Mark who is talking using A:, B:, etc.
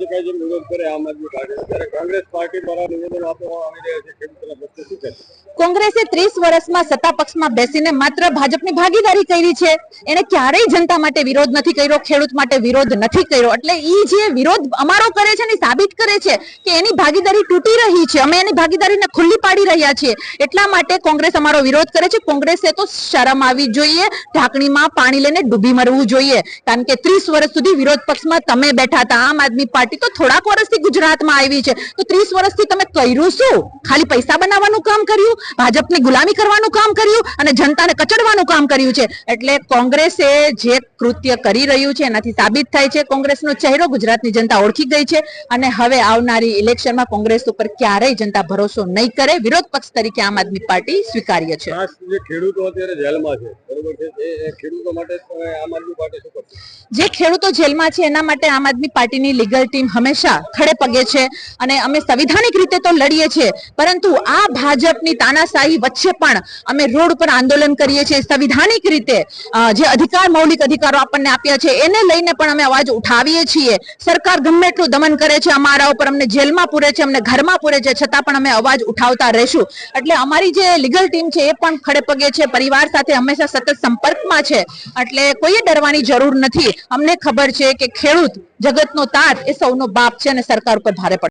A: ગેરકાયદેસર વિરોધ કરે, આમ આદમી પાર્ટી. ત્યારે કોંગ્રેસ પાર્ટી દ્વારા નિવેદન આપવામાં આવી રહ્યા છે
B: કોંગ્રેસે ત્રીસ વર્ષમાં સત્તા પક્ષમાં બેસીને માત્ર ભાજપની ભાગીદારી કરી છે. એને ક્યારેય જનતા માટે વિરોધ નથી કર્યો, ખેડૂત માટે વિરોધ નથી કર્યો. એટલે ઈ જે વિરોધ અમારો કરે છે ને સાબિત કરે છે કે એની ભાગીદારી તૂટી રહી છે. અમે એની ભાગીદારીને ખુલ્લી પાડી રહ્યા છીએ. એટલા માટે કોંગ્રેસ અમારો વિરોધ કરે છે. કોંગ્રેસે તો શરમ આવી જોઈએ. ઢાંકણીમાં પાણી લઈને ડૂબી મરવું જોઈએ. કારણ કે ત્રીસ વર્ષ સુધી વિરોધ પક્ષમાં તમે બેઠા હતા. આમ આદમી પાર્ટી તો થોડાક વર્ષથી ગુજરાતમાં આવી છે. તો ત્રીસ વર્ષથી તમે કર્યું શું? ખાલી પૈસા બનાવવાનું કામ કર્યું? ભાજપની ગુલામી કરવાનું કામ કર્યું? અને જનતાને કચડવાનું કામ કર્યું છે? એટલે કોંગ્રેસે જે કૃત્ય કરી રહ્યું છે, એનાથી સાબિત થાય છે. કોંગ્રેસનો ચહેરો ગુજરાતની જનતા ઓળખી ગઈ છે. અને હવે આવનારી ઇલેક્શનમાં કોંગ્રેસ ઉપર ક્યારેય જનતા ભરોસો નહીં કરે. વિરોધ પક્ષ તરીકે આમ આદમી પાર્ટી સ્વીકાર્ય છે.
A: ખેડૂતો અત્યારે જેલમાં છે
B: જે ખેડૂતો જેલમાં છે, એના માટે આમ આદમી પાર્ટીની લીગલ ટીમ હંમેશા ખડે પગે છે અને અમે સંવિધાનિક રીતે તો લડીએ છીએ, પરંતુ આ ભાજપની તાનાશાહી વચ્ચે પણ અમે રોડ પર આંદોલન કરીએ છીએ. સંવિધાનિક રીતે જે અધિકાર, મૌલિક અધિકારો આપણને આપ્યા છે, એને લઈને પણ અમે અવાજ ઉઠાવીએ છીએ. સરકાર ગમે એટલું દમન કરે છે, અમારા ઉપર અમને જેલમાં પૂરે છે, અમને ઘરમાં પૂરે છે, છતાં પણ અમે અવાજ ઉઠાવતા રહેશું. એટલે અમારી જે લીગલ ટીમ છે, એ પણ ખડે પગે છે. પરિવાર સાથે હંમેશા સંપર્કમાં છે, એટલે કોઈએ ડરવાની જરૂર નથી. અમને ખબર છે કે ખેડૂત જગતનો તાત એ સૌનો બાપ છે અને સરકાર ઉપર ભારે પડે